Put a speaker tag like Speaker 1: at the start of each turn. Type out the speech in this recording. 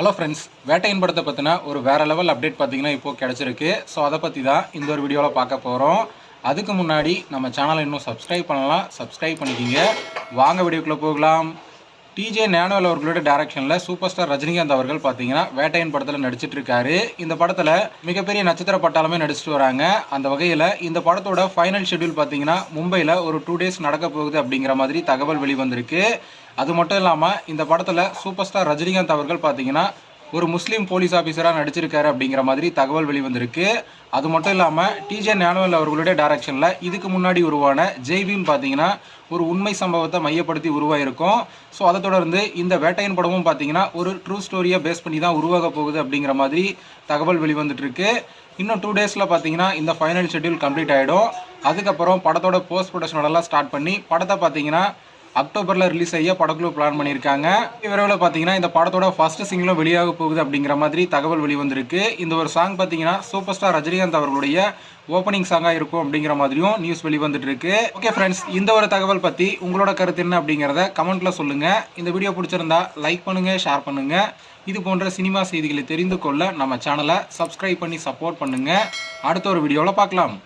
Speaker 1: Hello friends வேட்டையின் படத்தை பற்றின ஒரு வேற லெவல் அப்டேட் பார்த்தீங்கன்னா இப்போ கிடச்சிருக்கு. ஸோ அதை பற்றி தான் இந்த ஒரு வீடியோவில் பார்க்க போகிறோம் அதுக்கு முன்னாடி நம்ம சேனலை இன்னும் சப்ஸ்கிரைப் பண்ணலாம் சப்ஸ்கிரைப் பண்ணிக்கிங்க. வாங்க வீடியோக்குள்ளே போகலாம். டிஜே ஞானவேல் அவர்களோட டைரக்ஷனில் சூப்பர் ஸ்டார் ரஜினிகாந்த் அவர்கள் பார்த்தீங்கன்னா வேட்டையன் படத்தில் நடிச்சிட்டு இருக்காரு இந்த படத்தில் மிகப்பெரிய நட்சத்திர பட்டாளமே நடிச்சிட்டு வராங்க. அந்த வகையில் இந்த படத்தோட ஃபைனல் ஷெட்யூல் பார்த்தீங்கன்னா மும்பையில் ஒரு டூ டேஸ் நடக்க போகுது அப்படிங்கிற மாதிரி தகவல் வெளிவந்திருக்கு. அது மட்டும் இல்லாமல் இந்த படத்தில் சூப்பர் ஸ்டார் ரஜினிகாந்த் அவர்கள் பார்த்தீங்கன்னா ஒரு முஸ்லீம் போலீஸ் ஆஃபீஸராக நடிச்சிருக்காரு அப்படிங்கிற மாதிரி தகவல் வெளிவந்திருக்கு. அது மட்டும் இல்லாமல் டிஜே ஞானவேல் அவர்களுடைய டைரக்ஷனில் இதுக்கு முன்னாடி உருவான ஜெய்பீம் பார்த்தீங்கன்னா ஒரு உண்மை சம்பவத்தை மையப்படுத்தி உருவாயிருக்கும். ஸோ அதை தொடர்ந்து இந்த வேட்டையின் படமும் பார்த்தீங்கன்னா ஒரு ட்ரூ ஸ்டோரியை பேஸ் பண்ணி தான் உருவாக போகுது அப்படிங்கிற மாதிரி தகவல் வெளிவந்துட்டுருக்கு. இன்னும் டூ டேஸில் பார்த்தீங்கன்னா இந்த ஃபைனல் ஷெட்யூல் கம்ப்ளீட் ஆகிடும் அதுக்கப்புறம் படத்தோட போஸ்ட் ப்ரொடக்ஷனோடலாம் ஸ்டார்ட் பண்ணி படத்தை பார்த்தீங்கன்னா அக்டோபரில் ரிலீஸ் ஆகிய படக்குழு பிளான் பண்ணியிருக்காங்க. விரைவில் பார்த்தீங்கன்னா இந்த படத்தோட ஃபர்ஸ்ட் சிங்கிளும் வெளியாக போகுது அப்படிங்கிற மாதிரி தகவல் வெளிவந்திருக்கு. இந்த ஒரு சாங் பார்த்தீங்கன்னா சூப்பர் ஸ்டார் ரஜினிகாந்த் அவர்களுடைய ஓப்பனிங் சாங்காக இருக்கும் அப்படிங்கிற மாதிரியும் நியூஸ் வெளிவந்துட்டு இருக்கு ஓகே ஃப்ரெண்ட்ஸ் இந்த ஒரு தகவல் பற்றி உங்களோட கருத்து என்ன அப்படிங்கிறத கமெண்ட்டில் சொல்லுங்கள் இந்த வீடியோ பிடிச்சிருந்தா லைக் பண்ணுங்கள் ஷேர் பண்ணுங்கள் இது போன்ற சினிமா செய்திகளை தெரிந்து கொள்ள நம்ம சேனலை சப்ஸ்கிரைப் பண்ணி சப்போர்ட் பண்ணுங்கள் அடுத்த ஒரு வீடியோவில் பார்க்கலாம்.